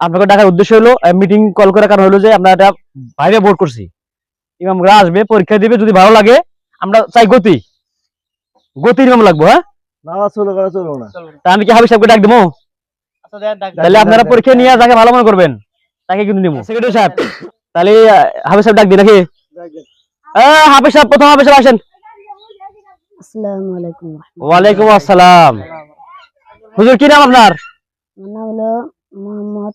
আপনাকে ডাকার উদ্দেশ্য হলো মিটিং কল করার কারণ হলো যে আমরা এটা বাইরে বোর্ড করছি। ইমামরা আসবে পরীক্ষা দিবে যদি ভালো লাগে আমরা চাই গতি। গতির ইমাম লাগবো হ্যাঁ? আমি কি হাবিব সাহেবকে ডাক দেবো? তাহলে আপনারা পরীক্ষা নিয়ে যাকে ভালো মনে করবেন তাকে কিন্তু নিবো সেক্রেটারি সাহেব। তাহলে হাবিব সাহেব ডাক দিই নাকি? হাবিব সাহেব প্রথম হাবিব সাহেব আসেন। ওয়ালাইকুম আসসালাম। হুজুর কি নাম আপনার? নাম হলো মোহাম্মদ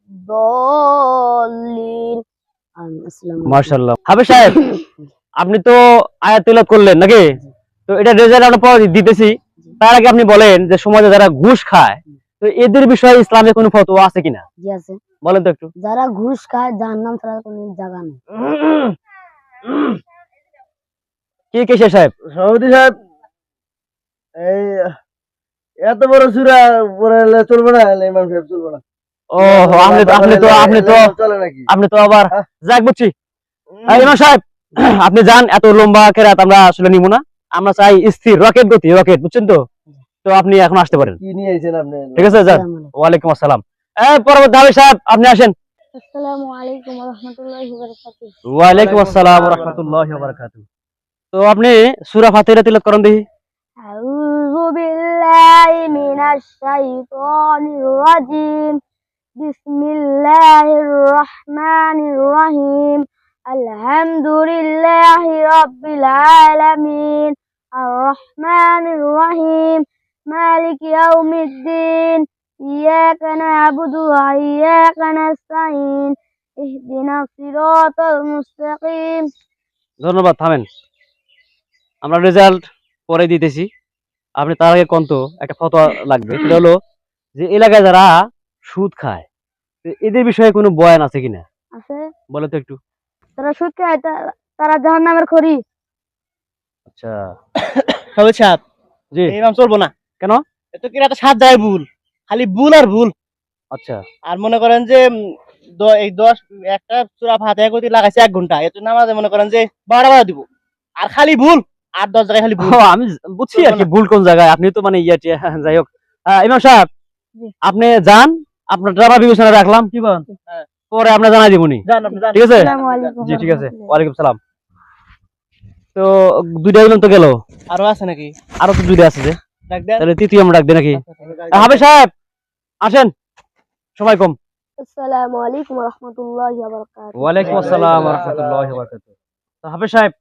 আপনি তো আয়াতুল্লাহ করলেন নাকি? তো এটা রেজাল্ট আমরা পরে দিতেছি। তার আগে আপনি বলেন যে সমাজে যারা ঘুষ খায় তো এদের বিষয়ে ইসলামে কোন ফটো আছে কিনা? বলেন তো একটু। যারা ঘুষ খায় যার নাম ছাড়া কোন জায়গা নেই। এত বড় চূড়া চলবে না ইমাম সাহেব চলবে না। আপনি তো যান এত লম্বা কেরাত আমরা আসলে নিব না। আমরা চাই স্থির রকেট গতি রকেট বুঝছেন তো? তো আপনি এখন আসতে পারেন। ঠিক আছে যান। ওয়ালাইকুম আসসালাম। পরবর্তী দাবি সাহেব আপনি আসেন। আসসালামু আপনি بسم الله الرحمن الرحيم الحمد لله رب العالمين الرحمن الرحيم مالك يوم الدين إياك نعبد وإياك نستعين اهدنا الصراط المستقيم ধন্যবাদ থামেন আমরা রেজাল্ট পরে দিতেছি আপনি তার আগে কন্ত একটা ফতোয়া লাগবে সেটা হলো যে এলাকায় যারা সুদ খায়। এদের বিষয়ে কোনো বয়ান আছে কিনা? আছে। বলে তো একটু। তারা সুদ খায় তারা জাহান্নামের খড়ি। আচ্ছা। সবে সাপ জি। ইমাম চলবো না। কেন? এত কি একটা সাত যায় ভুল। খালি ভুল আর ভুল। আচ্ছা। আর মনে করেন যে এই দশ একটা চূড়া ভাতে গতি লাগাইছে এক ঘণ্টা। এত নামাজে মনে করেন যে বারো বারো দিব। আর খালি ভুল আর দশ জায়গায় খালি ভুল। আমি বুঝছি আর কি ভুল কোন জায়গায়। আপনি তো মানে ইয়া যাই হোক। ইমাম সাহেব আপনি যান আপনার ড্রাইভার বিবেচনা রাখলাম। কি বলেন? হ্যাঁ। পরে আমরা জানাই দিবনি জান আপনি জান। ঠিক আছে? জি ঠিক আছে। ওয়ালাইকুম সালাম। তো দুইটা তো গেল। আরও আছে নাকি? আরও তো দুইটা আছে যে। তাহলে তৃতীয় আমরা ডাকবে নাকি? হাবে সাহেব আসেন। সময় কম। আসসালামু আলাইকুম রাহমাতুল্লাহি ওয়া বারাকাতুহু। ওয়ালাইকুম আসসালাম ওয়া রাহমাতুল্লাহি ওয়া বারাকাতুহু। তো হাবে সাহেব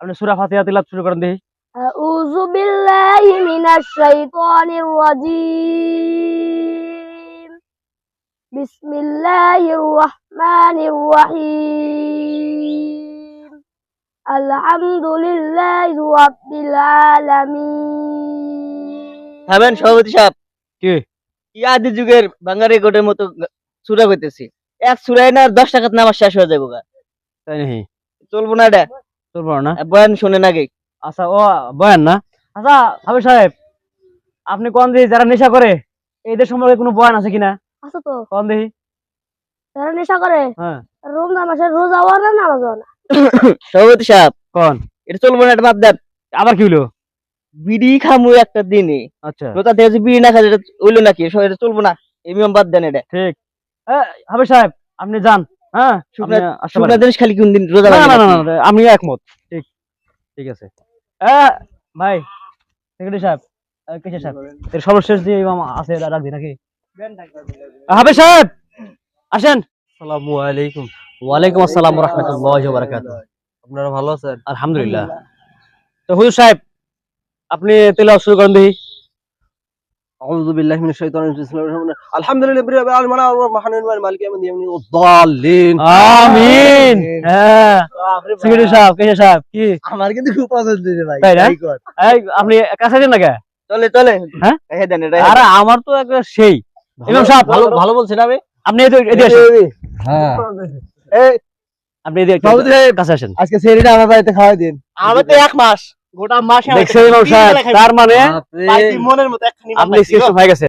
আপনি সূরা ফাতিহা তিলাওয়াত শুরু করেন দেখি। আউযু বিল্লাহি মিনাশ শাইতানির রাজীম। বিসমিল্লাহির রহমানির রহিম আলহামদুলিল্লাহি রাব্বিল আলামিন থামেন সভাপতি সাহেব। কি? আদি যুগের বাংলা রেকর্ডের মতো সুরা করতেছি এক সুরায় না দশ টাকার নামাজ শেষ হয়ে যাব গা। তাই নাকি? চলবো না এটা? বড় না? বয়ান শোনেন আগে আচ্ছা ও বয়ান না? আচ্ছা হাবে সাহেব আপনি কোন দিহি যারা নেশা করে এদের সম্পর্কে কোনো বয়ান আছে কিনা? আছে তো। কোন দিহি যারা নেশা করে। হ্যাঁ। রমজান মাসে রোজা হওয়ার না নামাজ না। সভাপতি সাহেব। কোন? এটা চলবো না এটা বাদ দেন। আবার কি হলো? বিড়ি খামু একটা দিনে। আচ্ছা। রোজা থেকে বিড়ি না খাই এটা হইল নাকি? এটা চলবো না। এই নিয়ম বাদ দেন এটা। ঠিক। হাবে সাহেব আপনি যান হ্যাঁ? শুকনা- আসতে শুকনা পারেন। জিনিস খালি কোন দিন রোজা না না না নাকি? না, না, আমি একমত। ঠিক ঠিক আছে। এ, ভাই সেক্রেটারি সাহেব এ, সাহেব সর্বশেষ যে আছে রাখবি নাকি? হবে সাহেব আসেন। আসসালামু আলাইকুম। আসসালাম রাহমাতুল্লাহি ওয়া বারাকাতুহু আপনারা ভালো আছেন? আলহামদুলিল্লাহ। তো হুজুর সাহেব আপনি তেলাওয়াত শুরু দেখি। আউযু বিল্লাহি মিনাশ শাইতানির রাজিম। আলহামদুলিল্লাহি রাব্বিল আলামিন। আর রাহমানির মালিকি হ্যাঁ। সাহেব সাহেব কি? আমার কিন্তু খুব পছন্দ ভাই। তাই না? এই আপনি কাছে না কে চলে চলে। হ্যাঁ? আরে আমার তো একটা সেই। ইমাম সাহেব ভালো ভালো বলছেন আমি আপনি? এদিকে এদিকে আসেন। হ্যাঁ। এই আপনি এদিকে একটু কাছে আসেন। আজকে সেরিটা আমার বাড়িতে খাওয়াই দিন। আমি তো এক মাস গোটা মাস দেখছেন ইমাম সাহেব তার মানে মনের মতো একখানি আপনি শেষ হয়ে গেছে